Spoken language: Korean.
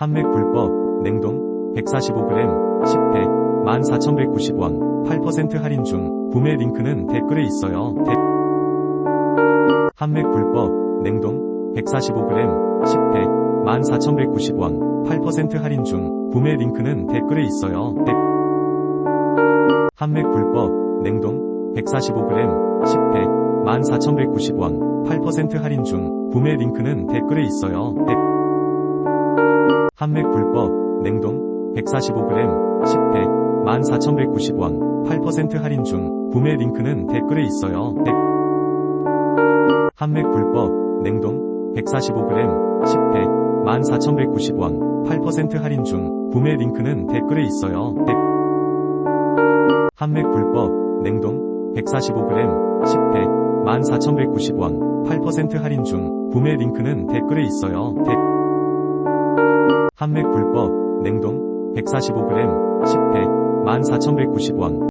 한맥 불법, 냉동, 145g, 10회, 14,190원, 8% 할인 중, 구매 링크는 댓글에 있어요. 대- 한맥 불법, 냉동, 145g, 10회, 14,190원, 8% 할인 중, 구매 링크는 댓글에 있어요. 대- 한맥 불법, 냉동, 145g, 10회, 14,190원, 8% 할인 중, 구매 링크는 댓글에 있어요. 대- 한맥 불법, 냉동, 145g, 10회, 14,190원, 8% 할인 중, 구매 링크는 댓글에 있어요. 대- 한맥 불법, 냉동, 145g, 10회, 14,190원, 8% 할인 중, 구매 링크는 댓글에 있어요. 대- 한맥 불법, 냉동, 145g, 10회, 14,190원, 8% 할인 중, 구매 링크는 댓글에 있어요. 대- 한맥 불법, 냉동, 145g, 10회, 14,190원,